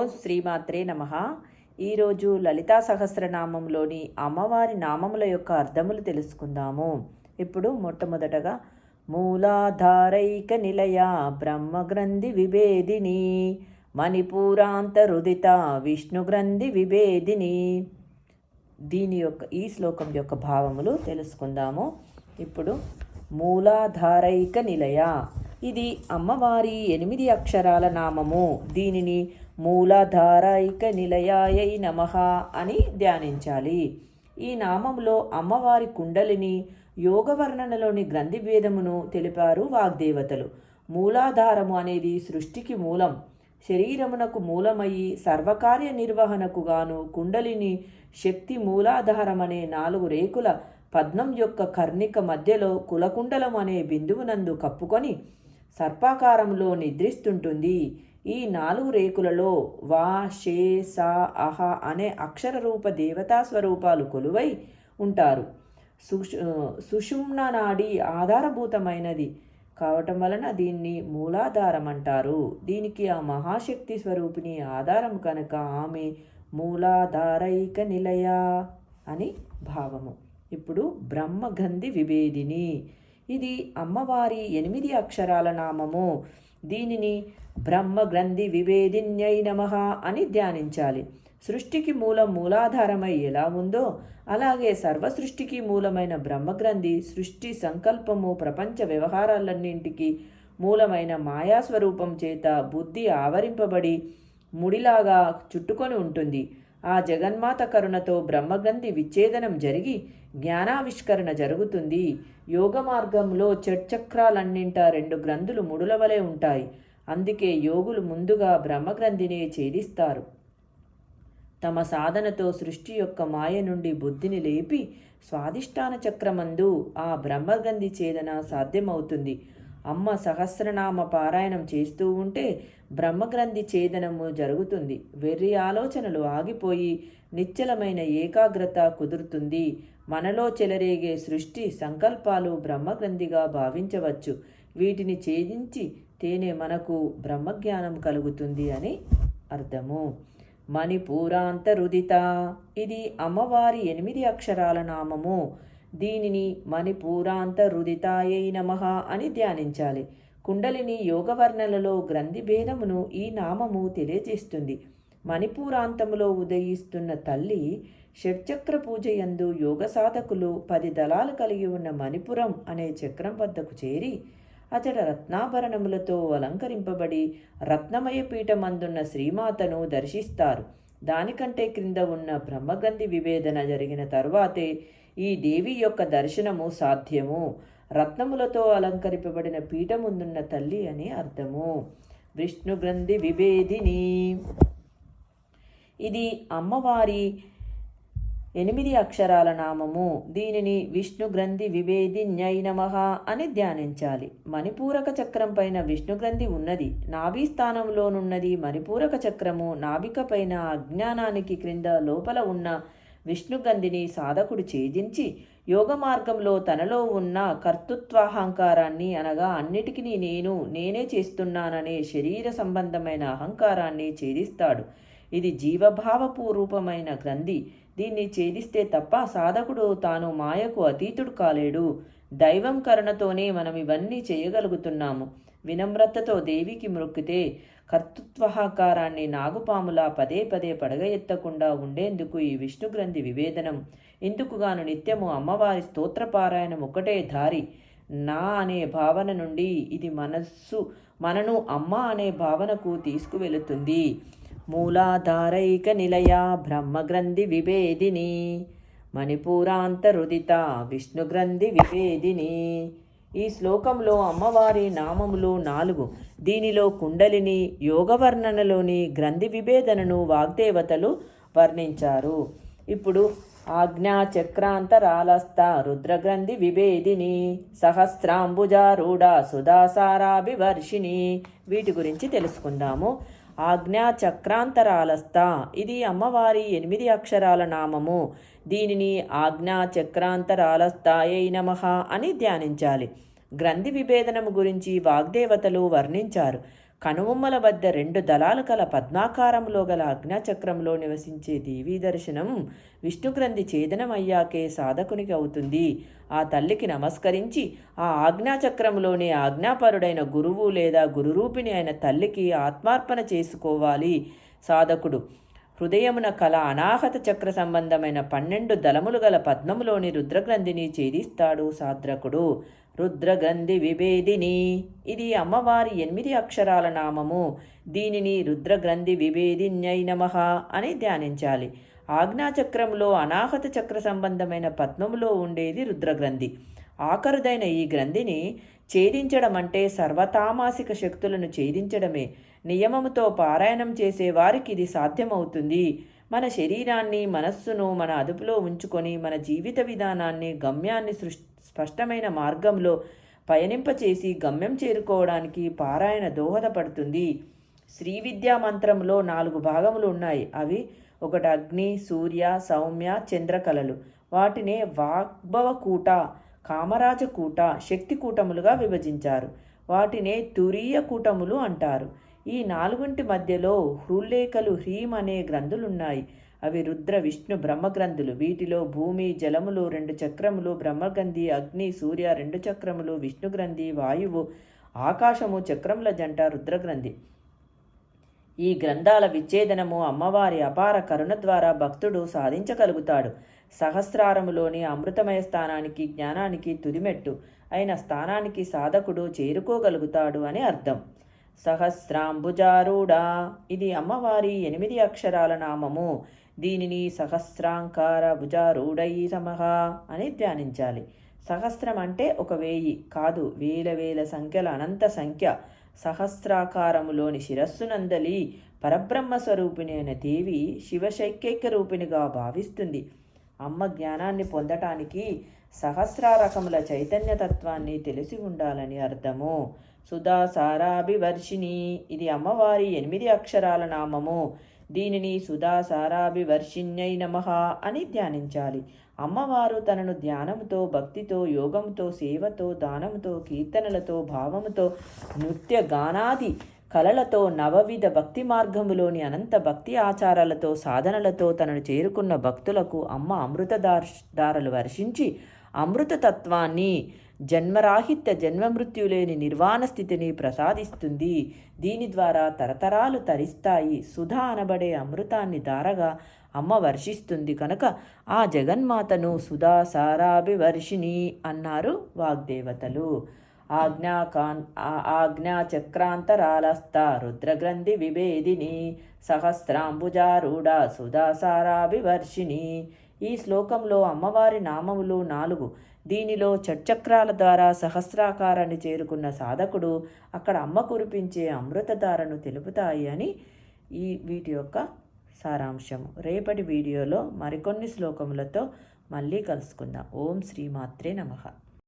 ఓం శ్రీమాత్రే నమ. ఈరోజు లలితా సహస్రనామంలోని అమ్మవారి నామముల యొక్క అర్థములు తెలుసుకుందాము. ఇప్పుడు మొట్టమొదటగా మూలాధారైక నిలయ బ్రహ్మగ్రంథి విభేదిని మణిపూరాంతరుదిత విష్ణుగ్రంథి విభేదిని. దీని యొక్క ఈ శ్లోకం యొక్క భావములు తెలుసుకుందాము. ఇప్పుడు మూలాధారైక నిలయ ఇది అమ్మవారి ఎనిమిది అక్షరాల నామము. దీనిని మూలాధారైక నిలయాయై నమః అని ధ్యానించాలి. ఈ నామంలో అమ్మవారి కుండలిని యోగ వర్ణనలోని గ్రంథి భేదమును తెలిపారు వాగ్దేవతలు. మూలాధారము అనేది సృష్టికి మూలం. శరీరమునకు మూలమయ్యి సర్వకార్య నిర్వహణకు గాను కుండలిని శక్తి మూలాధారమనే నాలుగు రేకుల పద్మం యొక్క కర్ణిక మధ్యలో కులకుండలం అనే బిందువునందు కప్పుకొని సర్పాకారంలో నిద్రిస్తుంటుంది. ఈ నాలుగు రేకులలో వా షే సా అహ అనే అక్షర రూప దేవతా స్వరూపాలు కొలువై ఉంటారు. సుషు సుషుమ్న నాడి ఆధారభూతమైనది కావటం వలన దీన్ని మూలాధారం అంటారు దీనికి ఆ మహాశక్తి స్వరూపిణి ఆధారం కనుక ఆమె మూలాధారైక నిలయ అని భావము. ఇప్పుడు బ్రహ్మగంధి విభేదిని. ఇది అమ్మవారి ఎనిమిది అక్షరాల నామము. దీనిని బ్రహ్మగ్రంథి విభేదిన్యై నమ అని ధ్యానించాలి. సృష్టికి మూలం మూలాధారమై ఎలా ఉందో అలాగే సర్వ సృష్టికి మూలమైన బ్రహ్మగ్రంథి సృష్టి సంకల్పము ప్రపంచ వ్యవహారాలన్నింటికి మూలమైన మాయాస్వరూపం చేత బుద్ధి ఆవరింపబడి ముడిలాగా చుట్టుకొని ఉంటుంది. ఆ జగన్మాత కరుణతో బ్రహ్మగంధి విచ్ఛేదనం జరిగి జ్ఞానావిష్కరణ జరుగుతుంది. యోగ మార్గంలో చక్రాలన్నింటా రెండు గ్రంథులు ముడుల వలె ఉంటాయి. అందుకే యోగులు ముందుగా బ్రహ్మగ్రంథినే ఛేదిస్తారు. తమ సాధనతో సృష్టి యొక్క మాయ నుండి బుద్ధిని లేపి స్వాధిష్టాన చక్రమందు ఆ బ్రహ్మగంధి ఛేదన సాధ్యమవుతుంది. అమ్మ సహస్రనామ పారాయణం చేస్తూ ఉంటే బ్రహ్మగ్రంథి ఛేదనము జరుగుతుంది. వెర్రి ఆలోచనలు ఆగిపోయి నిశ్చలమైన ఏకాగ్రత కుదురుతుంది. మనలో చెలరేగే సృష్టి సంకల్పాలు బ్రహ్మగ్రంథిగా భావించవచ్చు. వీటిని ఛేదించి తేనే మనకు బ్రహ్మజ్ఞానం కలుగుతుంది అని అర్థము. మణిపూరాంతరుదిత. ఇది అమ్మవారి ఎనిమిది అక్షరాల నామము. దీనిని మణిపూరాంతరుదితాయై నమ అని ధ్యానించాలి. కుండలిని యోగవర్ణలలో గ్రంథి భేదమును ఈ నామము తెలియజేస్తుంది. మణిపూరాంతములో ఉదయిస్తున్న తల్లి షట్చక్ర పూజ యందు యోగ సాధకులు పది దళాలు కలిగి ఉన్న మణిపురం అనే చక్రం వద్దకు చేరి అతడ రత్నాభరణములతో అలంకరింపబడి రత్నమయ పీఠమందున్న శ్రీమాతను దర్శిస్తారు. దానికంటే క్రింద ఉన్న బ్రహ్మగంధి విభేదన జరిగిన తర్వాతే ఈ దేవి యొక్క దర్శనము సాధ్యము. రత్నములతో అలంకరింపబడిన పీఠముందున్న తల్లి అని అర్థము. విష్ణుగ్రంథి విభేదిని. ఇది అమ్మవారి ఎనిమిది అక్షరాల నామము. దీనిని విష్ణు గ్రంథి విభేదిన్యై నమః అని ధ్యానించాలి. మణిపూరక చక్రం పైన విష్ణు గ్రంథి ఉన్నది. నాభి స్థానంలోనున్నది మణిపూరక చక్రము. నాభిక పైన అజ్ఞానానికి క్రింద లోపల ఉన్న విష్ణుగంధిని సాధకుడు ఛేదించి యోగ మార్గంలో తనలో ఉన్న కర్తృత్వాహంకారాన్ని అనగా అన్నిటికీ నేను నేనే చేస్తున్నాననే శరీర సంబంధమైన అహంకారాన్ని ఛేదిస్తాడు. ఇది జీవభావపూర్వమైన గ్రంథి. దీన్ని ఛేదిస్తే తప్ప సాధకుడు తాను మాయకు అతీతుడు కాలేడు. దైవం కరుణతోనే మనం ఇవన్నీ చేయగలుగుతున్నాము. వినమ్రతతో దేవికి మొక్కితే కర్తృత్వహాకారాన్ని నాగుపాములా పదే పదే పడగ ఎత్తకుండా ఉండేందుకు ఈ విష్ణు గ్రంథి వివేదనం. ఇందుకుగాను నిత్యము అమ్మవారి స్తోత్రపారాయణం ఒకటే దారి. నా అనే భావన నుండి ఇది మనస్సు మనను అమ్మ అనే భావనకు తీసుకువెళుతుంది. మూలాధారైక నిలయ బ్రహ్మగ్రంథి విభేదిని మణిపూరాంతరుదిత విష్ణుగ్రంథి విభేదిని. ఈ శ్లోకంలో అమ్మవారి నామములు నాలుగు. దీనిలో కుండలిని యోగవర్ణనలోని గ్రంథి విభేదనను వాగ్దేవతలు వర్ణించారు. ఇప్పుడు ఆజ్ఞా చక్రాంతరాలస్థ రుద్రగ్రంథి విభేదిని సహస్రాంబుజారూఢ సుధాసారాభివర్షిణి వీటి గురించి తెలుసుకుందాము. ఆజ్ఞా చక్రాంతరాలస్థ ఇది అమ్మవారి ఎనిమిది అక్షరాల నామము. దీనిని ఆజ్ఞా చక్రాంతరాలస్తాయై నమ అని ధ్యానించాలి. గ్రంథి విభేదనము గురించి వాగ్దేవతలు వర్ణించారు. కనుబొమ్మల వద్ద రెండు దళాలు కల పద్మాకారంలో గల అజ్ఞాచక్రంలో నివసించే దేవీ దర్శనం విష్ణుగ్రంథి ఛేదనమయ్యాకే సాధకునికి అవుతుంది. ఆ తల్లికి నమస్కరించి ఆ ఆజ్ఞాచక్రంలోనే ఆజ్ఞాపరుడైన గురువు లేదా గురురూపిణి అయిన తల్లికి ఆత్మార్పణ చేసుకోవాలి. సాధకుడు హృదయమున కల అనాహత చక్ర సంబంధమైన పన్నెండు దళములు గల పద్మములోని రుద్రగ్రంథిని ఛేదిస్తాడు సాద్రకుడు రుద్రగ్రంథి విభేదిని. ఇది అమ్మవారి ఎనిమిది అక్షరాల నామము. దీనిని రుద్రగ్రంథి విభేదిన్యై నమః అని ధ్యానించాలి. ఆజ్ఞాచక్రంలో అనాహత చక్ర సంబంధమైన పద్మములో ఉండేది రుద్రగ్రంథి. ఆఖరుదైన ఈ గ్రంథిని ఛేదించడం అంటే సర్వతామాసిక శక్తులను ఛేదించడమే. నియమముతో పారాయణం చేసే వారికి ఇది సాధ్యమవుతుంది. మన శరీరాన్ని మనస్సును మన అదుపులో ఉంచుకొని మన జీవిత విధానాన్ని గమ్యాన్ని సృష్ స్పష్టమైన మార్గంలో పయనింపచేసి గమ్యం చేరుకోవడానికి పారాయణ దోహదపడుతుంది. శ్రీ విద్యా మంత్రంలో నాలుగు భాగములు ఉన్నాయి. అవి ఒకటి అగ్ని సూర్య సౌమ్య చంద్రకళలు. వాటినే వాగ్భవకూట కామరాజకూట శక్తి కూటములుగా విభజించారు. వాటినే తురీయ కూటములు అంటారు. ఈ నాలుగుంటి మధ్యలో హృల్లేఖలు హ్రీం అనే గ్రంథులున్నాయి. అవి రుద్ర విష్ణు బ్రహ్మగ్రంథులు. వీటిలో భూమి జలములు రెండు చక్రములు బ్రహ్మగ్రంథి అగ్ని సూర్య రెండు చక్రములు విష్ణుగ్రంథి వాయువు ఆకాశము చక్రముల జంట రుద్రగ్రంథి. ఈ గ్రంథాల విచ్ఛేదనము అమ్మవారి అపార కరుణ ద్వారా భక్తుడు సాధించగలుగుతాడు. సహస్రారములోని అమృతమయ స్థానానికి జ్ఞానానికి తుదిమెట్టు అయిన స్థానానికి సాధకుడు చేరుకోగలుగుతాడు అని అర్థం. సహస్రాంబుజారూఢ. ఇది అమ్మవారి ఎనిమిది అక్షరాల నామము. దీనిని సహస్రాంకార భుజారూఢై సమహ అని ధ్యానించాలి. సహస్రం అంటే ఒక వేయి కాదు వేల వేల సంఖ్యల అనంత సంఖ్య. సహస్రాకారములోని శిరస్సునందలి పరబ్రహ్మ స్వరూపిణి అయిన దేవి శివశైక్యైక రూపిణిగా భావిస్తుంది. అమ్మ జ్ఞానాన్ని పొందటానికి సహస్రారకముల చైతన్యతత్వాన్ని తెలిసి ఉండాలని అర్థము. సుధా సారాభివర్షిణి. ఇది అమ్మవారి ఎనిమిది అక్షరాల నామము. దీనిని సుధాసారాభివర్షిణ్యై నమ అని ధ్యానించాలి. అమ్మవారు తనను ధ్యానముతో భక్తితో యోగంతో సేవతో దానముతో కీర్తనలతో భావముతో నృత్య గానాది కళలతో నవవిధ భక్తి మార్గములోని అనంత భక్తి ఆచారాలతో సాధనలతో తనను చేరుకున్న భక్తులకు అమ్మ అమృతదారాలు వర్షించి అమృతతత్వాన్ని జన్మరాహిత్య జన్మమృత్యులేని నిర్వాణ స్థితిని ప్రసాదిస్తుంది. దీని ద్వారా తరతరాలు తరిస్తాయి. సుధా అనబడే అమృతాన్ని దారగా అమ్మ వర్షిస్తుంది. కనుక ఆ జగన్మాతను సుధా సారాభివర్షిణి అన్నారు వాగ్దేవతలు. ఆజ్ఞాకాన్ ఆజ్ఞా చక్రాంతరాలస్త రుద్రగ్రంథి విభేదిని సహస్రాంబుజారూఢ సుధా సారాభివర్షిణి ఈ శ్లోకంలో అమ్మవారి నామములు నాలుగు. దీనిలో చట్చక్రాల ద్వారా సహస్రాకారాన్ని చేరుకున్న సాధకుడు అక్కడ అమ్మ కురిపించే అమృతధారను తెలుపుతాయి అని ఈ వీటి యొక్క సారాంశము. రేపటి వీడియోలో మరికొన్ని శ్లోకములతో మళ్ళీ కలుసుకుందాం. ఓం శ్రీమాత్రే నమః.